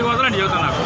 కొద్దిగా వదలండి చెబుతాను నాకు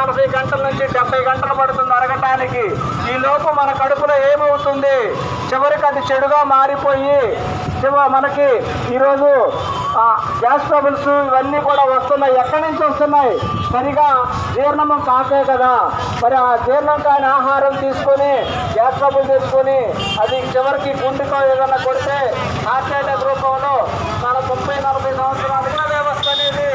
నలభై గంటల నుంచి డెబ్బై గంటలు పడుతుంది అరగటానికి. ఈ లోపు మన కడుపులో ఏమవుతుంది? చివరికి అది చెడుగా మారిపోయి మనకి ఈరోజు గ్యాస్ ట్రబుల్స్ ఇవన్నీ కూడా వస్తున్నాయి. ఎక్కడి నుంచి వస్తున్నాయి? సరిగా జీర్ణము కాకే కదా. మరి ఆ జీర్ణం కాని ఆహారం తీసుకొని గ్యాస్ ట్రబుల్ తీసుకొని అది చివరికి గుండెకో ఏదైనా కొడితే హార్ట్ అటాక్ రూపంలో మన ముప్పై నలభై సంవత్సరాల వ్యవస్థ అనేది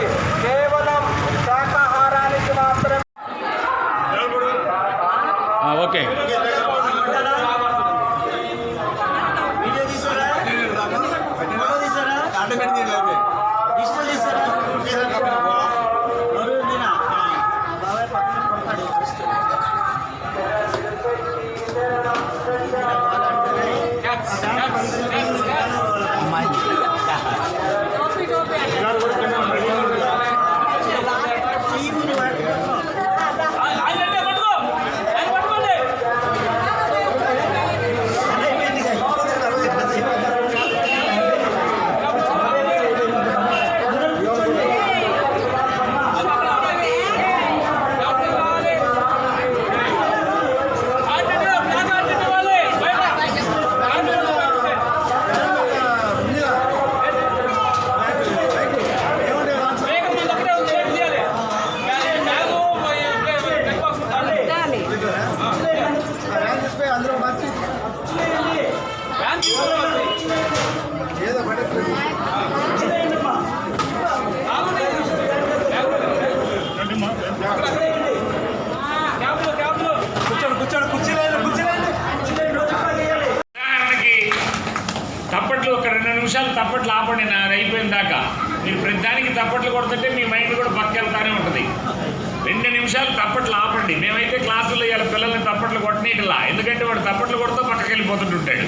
వెళ్ళిపోతుంటుంటాడు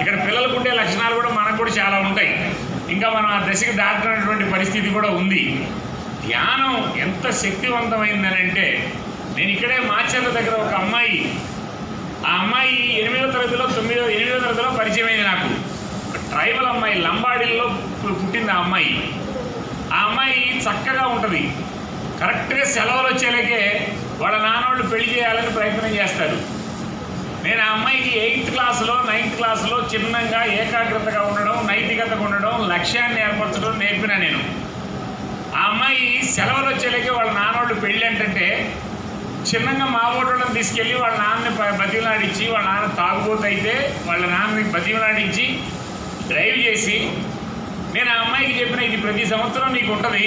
ఇక్కడ పిల్లలకు ఉండే లక్షణాలు కూడా మనకు కూడా చాలా ఉంటాయి. ఇంకా మనం ఆ దశకు దాటినటువంటి పరిస్థితి కూడా ఉంది. ధ్యానం ఎంత శక్తివంతమైందనంటే నేను ఇక్కడే మాచర్ల దగ్గర ఒక అమ్మాయి ఆ అమ్మాయి ఎనిమిదో తరగతిలో తొమ్మిదో ఎనిమిదో తరగతిలో పరిచయమైంది నాకు. ట్రైబల్ అమ్మాయి లంబాడీల్లో పుట్టింది ఆ అమ్మాయి. ఆ అమ్మాయి చక్కగా ఉంటుంది. కరెక్ట్గా సెలవులు వచ్చేలాగే వాళ్ళ నాన్నోళ్ళు పెళ్ళి చేయాలని ప్రయత్నం చేస్తారు. నేను ఆ అమ్మాయికి ఎయిత్ క్లాస్లో నైన్త్ క్లాస్లో చిన్నంగా ఏకాగ్రతగా ఉండడం నైతికతగా ఉండడం లక్ష్యాన్ని ఏర్పరచడం నేర్పినా నేను. ఆ అమ్మాయి సెలవులు వచ్చేలాగే వాళ్ళ నాన్నోళ్ళు పెళ్ళి ఏంటంటే చిన్నగా మా ఓటోళ్ళని తీసుకెళ్ళి వాళ్ళ నాన్నని బతిమలాడించి వాళ్ళ నాన్న తాగుబోతు వాళ్ళ నాన్నని బతిమలాడించి డ్రైవ్ చేసి నేను ఆ అమ్మాయికి చెప్పిన ఇది ప్రతి సంవత్సరం నీకు ఉంటుంది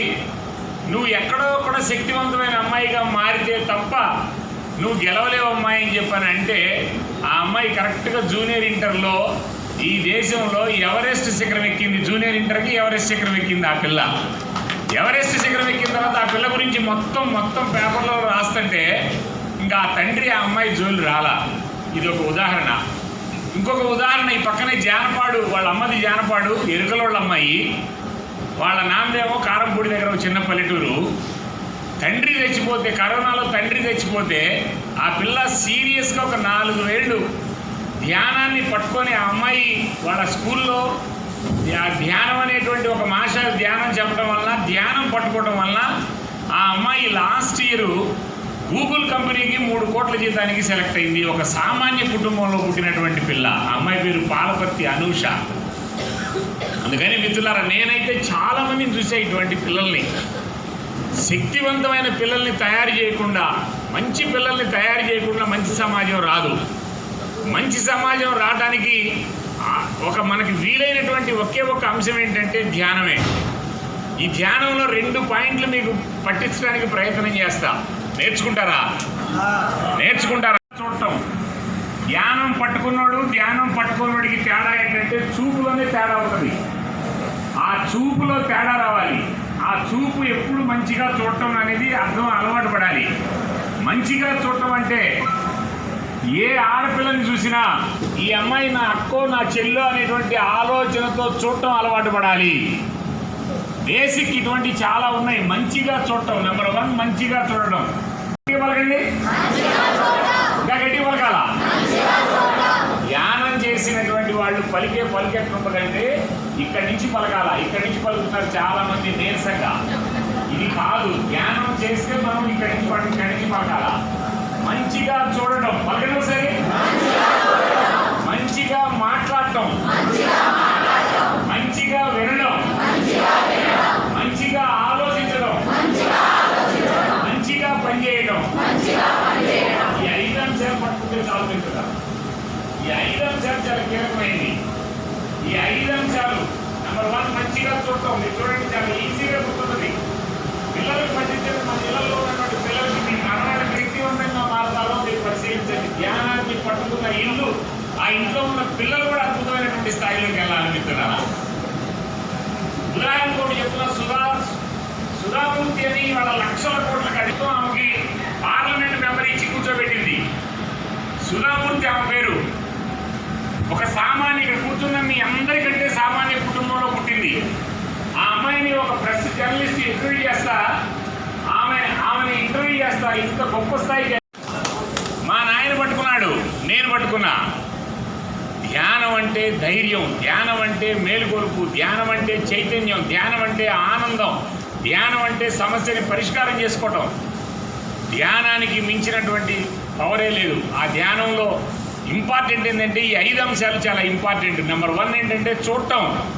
నువ్వు ఎక్కడో కూడా శక్తివంతమైన అమ్మాయిగా మారితే తప్ప నువ్వు గెలవలేవు అమ్మాయి అని చెప్పాను అంటే ఆ అమ్మాయి కరెక్ట్గా జూనియర్ ఇంటర్లో ఈ దేశంలో ఎవరెస్ట్ శిఖరం ఎక్కింది? జూనియర్ ఇంటర్కి ఎవరెస్ట్ శిఖరం ఎక్కింది ఆ పిల్ల? ఎవరెస్ట్ శిఖరం ఎక్కిన తర్వాత ఆ పిల్ల గురించి మొత్తం మొత్తం పేపర్లో రాస్తుంటే ఇంకా ఆ తండ్రి ఆ అమ్మాయి జోలు రాలా. ఇది ఒక ఉదాహరణ. ఇంకొక ఉదాహరణ ఈ పక్కనే జానపాడు వాళ్ళ అమ్మది జానపాడు ఎరుకలోళ్ళ అమ్మాయి. వాళ్ళ నాన్నదేమో కారంపూడి దగ్గర ఒక చిన్న పల్లెటూరు. తండ్రి తెచ్చిపోతే కరోనాలో తండ్రి తెచ్చిపోతే ఆ పిల్ల సీరియస్గా ఒక నాలుగు వేళ్ళు ధ్యానాన్ని పట్టుకొని ఆ అమ్మాయి వాళ్ళ స్కూల్లో ఆ ధ్యానం అనేటువంటి ఒక మాష ధ్యానం చెప్పడం వలన ధ్యానం పట్టుకోవడం వలన ఆ అమ్మాయి లాస్ట్ ఇయర్ గూగుల్ కంపెనీకి మూడు కోట్ల జీతానికి సెలెక్ట్ అయింది. ఒక సామాన్య కుటుంబంలో పుట్టినటువంటి పిల్ల. ఆ అమ్మాయి పేరు పాలపత్తి అనూష. అందుకని మిత్రులారా నేనైతే చాలా మందిని చూసే ఇటువంటి పిల్లల్ని. శక్తివంతమైన పిల్లల్ని తయారు చేయకుండా మంచి పిల్లల్ని తయారు చేయకుండా మంచి సమాజం రాదు. మంచి సమాజం రావడానికి ఒక మనకి వీలైనటువంటి ఒకే ఒక అంశం ఏంటంటే ధ్యానమే. ఈ ధ్యానంలో రెండు పాయింట్లు మీకు పట్టించడానికి ప్రయత్నం చేస్తా. నేర్చుకుంటారా? నేర్చుకుంటారా? చూడటం. ధ్యానం పట్టుకున్నాడు ధ్యానం పట్టుకున్నోడికి తేడా ఏంటంటే చూపులోనే తేడా ఉంటుంది. ఆ చూపులో తేడా రావాలి. ఆ చూపు ఎప్పుడు మంచిగా చూడటం అనేది అర్థం అలవాటు పడాలి. మంచిగా చూడటం అంటే ఏ ఆడపిల్లని చూసినా ఈ అమ్మాయి నా అక్కో నా చెల్లో అనేటువంటి ఆలోచనతో చూడటం అలవాటు పడాలి. బేసిక్ ఇటువంటి చాలా ఉన్నాయి. మంచిగా చూడటం నెంబర్ వన్ మంచిగా చూడటం. పలకండి. ఇంకా గట్టి పలకాల? ధ్యానం చేసినటువంటి వాళ్ళు పలికే పలికెట్లుంటుందంటే ఇక్కడి నుంచి పలకాల? ఇక్కడి నుంచి పలుకుతారు చాలా మంది నీరసంగా. ఇది కాదు ధ్యానం చేస్తే మనం ఇక్కడి నుంచి పడి ఇక్కడి నుంచి పలకాల? మంచిగా చూడటం పలకడం సరే మంచిగా మాట్లాడటం. మంచిగా వినడం. మంచిగా ఆలోచించడం. మంచిగా పనిచేయడం ఈ ఐదు అంశాలు పట్టుకుంటే చాలు ఈ ఐదు అంశాలు చాలా కీలకం. ఈ ఐదు అంశాలు నెంబర్ వన్ మంచిగా చూడటం. మీరు చూడండి చాలా ఈజీగా గుర్తుంది పిల్లలకు పట్టించండి మన ఇళ్ళలో ఉన్నటువంటి పిల్లలకి మీ మనవాడి వ్యక్తివంతంగా మారతారో మీరు పరిశీలించండి. ధ్యానాన్ని పట్టుకున్న ఇల్లు ఆ ఇంట్లో ఉన్న పిల్లలు కూడా అద్భుతమైనటువంటి స్థాయిలోకి వెళ్ళాలి మిత్రులారా ఉదాహరణ కూడా చెప్తున్న సుధా సుధామూర్తి అని వాళ్ళ లక్షల కోట్ల కడితో ఆమెకి పార్లమెంట్ మెంబర్ ఇచ్చి కూర్చోబెట్టింది. సుధామూర్తి ఆమె పేరు. ఒక సామాన్య ఇక్కడ కూర్చున్న మీ అందరికంటే సామాన్య కుటుంబంలో పుట్టింది. ఆ అమ్మాయిని ఒక ప్రెస్ జర్నలిస్ట్ ఇంటర్వ్యూ చేస్తా ఆమె ఆమెని ఇంటర్వ్యూ చేస్తా ఇంత గొప్ప స్థాయికి మా నాయన పట్టుకున్నాడు నేను పట్టుకున్నా. ధ్యానం అంటే ధైర్యం ధ్యానం అంటే మేలుకొలుపు ధ్యానం అంటే చైతన్యం ధ్యానం అంటే ఆనందం ధ్యానం అంటే సమస్యని పరిష్కారం చేసుకోవటం. ధ్యానానికి మించినటువంటి పవరే లేదు. ఆ ధ్యానంలో ఇంపార్టెంట్ ఏంటంటే ఈ ఐదు అంశాలు చాలా ఇంపార్టెంట్. నెంబర్ వన్ ఏంటంటే చూడటం.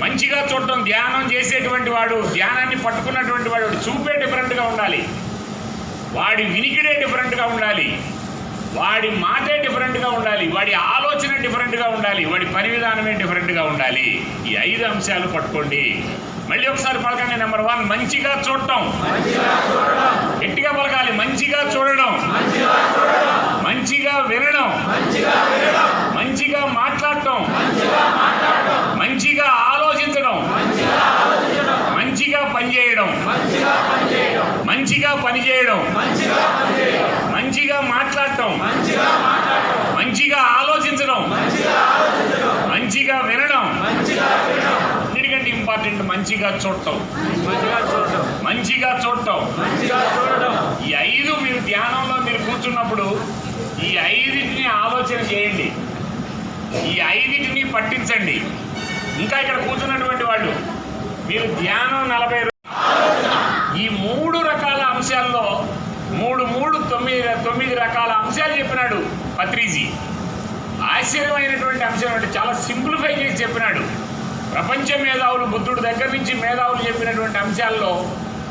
మంచిగా చూడటం ధ్యానం చేసేటువంటి వాడు ధ్యానాన్ని పట్టుకున్నటువంటి వాడు చూపే డిఫరెంట్గా ఉండాలి. వాడి వినికిడే డిఫరెంట్గా ఉండాలి. వాడి మాటే డిఫరెంట్గా ఉండాలి. వాడి ఆలోచన డిఫరెంట్గా ఉండాలి. వాడి పని విధానమే డిఫరెంట్గా ఉండాలి. ఈ ఐదు అంశాలు పట్టుకోండి. మళ్ళీ ఒకసారి పలకండి. నెంబర్ వన్ మంచిగా చూడటం. గట్టిగా పలకాలి. మంచిగా చూడడం. మంచిగా వినడం. మంచిగా మాట్లాడటం. మంచిగా ఆలోచించడం. మంచిగా పనిచేయడం. మంచిగా పనిచేయడం. మంచిగా మాట్లాడటం. మంచిగా ఆలోచించడం. మంచిగా వినడం. అన్నిటికంటే ఇంపార్టెంట్ మంచిగా చూడటం. మంచిగా చూడటం. ఈ ఐదు మీరు ధ్యానంలో మీరు కూర్చున్నప్పుడు ఈ ఐదింటిని ఆలోచన చేయండి. ఈ ఐదింటిని పట్టించండి. ఇంకా ఇక్కడ కూర్చున్నటువంటి వాళ్ళు మీరు ధ్యానం నలభై ఈ మూడు రకాల అంశాల్లో మూడు మూడు తొమ్మిది తొమ్మిది రకాల అంశాలు చెప్పినాడు పత్రిజీ. ఆశ్చర్యమైనటువంటి అంశం అంటే చాలా సింప్లిఫై చేసి చెప్పినాడు. ప్రపంచ మేధావులు బుద్ధుడు దగ్గర నుంచి మేధావులు చెప్పినటువంటి అంశాల్లో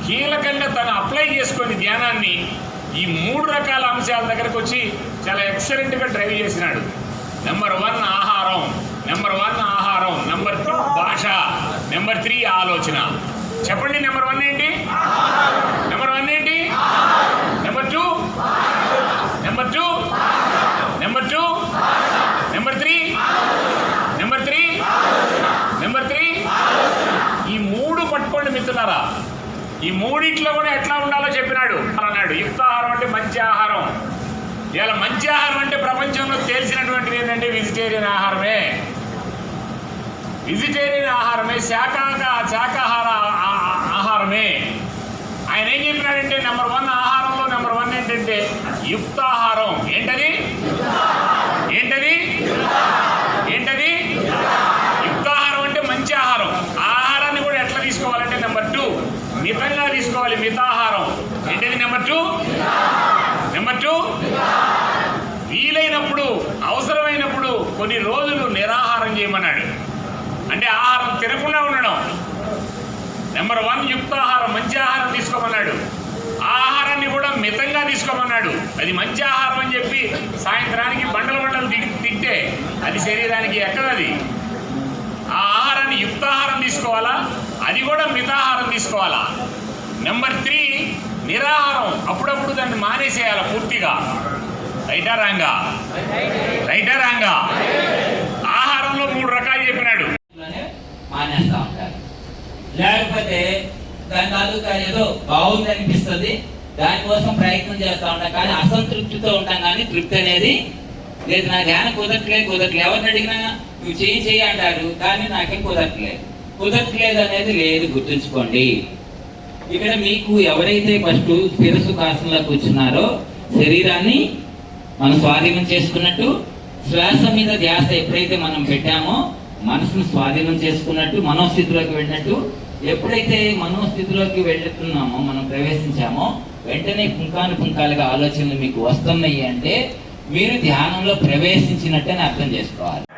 కీలకంగా తను అప్లై చేసుకొని ధ్యానాన్ని ఈ మూడు రకాల అంశాల దగ్గరకు వచ్చి చాలా ఎక్సలెంట్గా డ్రైవ్ చేసినాడు. నెంబర్ వన్ ఆహారం నెంబర్ వన్ ఆహారం నెంబర్ టూ భాష నెంబర్ త్రీ ఆలోచన. చెప్పండి నెంబర్ వన్ ఏంటి? నెంబర్ వన్ ఏంటి? Number two number two number two number three number three number three ఈ మూడు పట్టుకోండి మిత్రులారా. ఈ మూడిట్లో కూడా ఎట్లా ఉండాలో చెప్పినాడు. అన్నాడు యుక్తాహారం అంటే మంచి ఆహారం. ఇలా మంచి ఆహారం అంటే ప్రపంచంలో తేల్చినటువంటిది ఏంటంటే వెజిటేరియన్ ఆహారమే. వెజిటేరియన్ ఆహారమే శాఖాహార శాకాహార ఆహారమే. ఆయన ఏం చెప్పినాడంటే నెంబర్ వన్ ఆహారంలో నెంబర్ వన్ ఏంటంటే యుక్తాహారం. ఏంటది? ఏంటది? ఏంటది? యుక్తాహారం అంటే మంచి ఆహారం. ఆహారాన్ని కూడా ఎట్లా తీసుకోవాలంటే నెంబర్ టూ మితంగా తీసుకోవాలి. మితాహారం ఏంటది నెంబర్ టూ నెంబర్ టూ వీలైనప్పుడు అవసరమైనప్పుడు కొన్ని రోజులు నిరాహారం చేయమన్నాడు అంటే ఆహారం తినకుండా ఉండడం. నెంబర్ వన్ యుక్తాహారం మంచి ఆహారం తీసుకోమన్నాడు. ఆ ఆహారాన్ని కూడా మితంగా తీసుకోమన్నాడు. అది మంచి ఆహారం అని చెప్పి సాయంత్రానికి బండలు బండలు తి- తింటే అది శరీరానికి ఎక్కదది? ఆ ఆహారాన్ని యుక్తాహారం తీసుకోవాలా? అది కూడా మితాహారం తీసుకోవాలా? నెంబర్ త్రీ నిరాహారం. అప్పుడప్పుడు దాన్ని మానేసేయాలి పూర్తిగా? రైటా రాంగా? రైటా రాంగా ఆహారంలో మూడు రకాలు చెప్పినాడు లోనే మానేస్తా ఉంటారు లేకపోతే దాని తాలూకా ఏదో బాగుంది అనిపిస్తుంది. దానికోసం ప్రయత్నం చేస్తూ ఉంటాం. కానీ అసంతృప్తితో ఉంటాం కానీ తృప్తి అనేది లేదు. నా ధ్యానం కుదరట్లేదు కుదరట్లేదు. ఎవరిని అడిగినా నువ్వు చేయి చేయి అంటారు కానీ నాకేం కుదరట్లేదు. కుదరట్లేదు అనేది లేదు. గుర్తుంచుకోండి. ఇక్కడ మీకు ఎవరైతే ఫస్ట్ శిరస్సు కాసంలో కూర్చున్నారో శరీరాన్ని మనం స్వాధీనం చేసుకున్నట్టు శ్వాస మీద ధ్యాస ఎప్పుడైతే మనం పెట్టామో మనసును స్వాధీనం చేసుకున్నట్టు మనోస్థితిలోకి వెళ్ళినట్టు ఎప్పుడైతే మనోస్థితిలోకి వెళ్తున్నామో మనం ప్రవేశించామో వెంటనే పుంకాను పుంకాలుగా ఆలోచనలు మీకు వస్తున్నాయి అంటే మీరు ధ్యానంలో ప్రవేశించినట్టని అర్థం చేసుకోవాలి.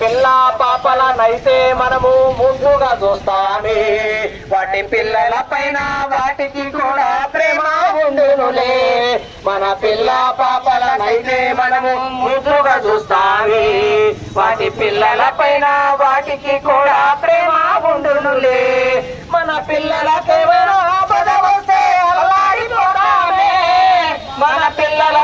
పిల్ల పాపలనైతే మనము ముందుగా చూస్తామే. వాటి పిల్లల పైన వాటికి కూడా ప్రేమ ఉండునులే. మన పిల్ల పాపలనైతే మనము ముందుగా చూస్తామే. వాటి పిల్లల పైన వాటికి కూడా ప్రేమ ఉండునులే. మన పిల్లల పిల్లలకేమైనా పదవస్తే అల్లాడిపోతామే మన పిల్లల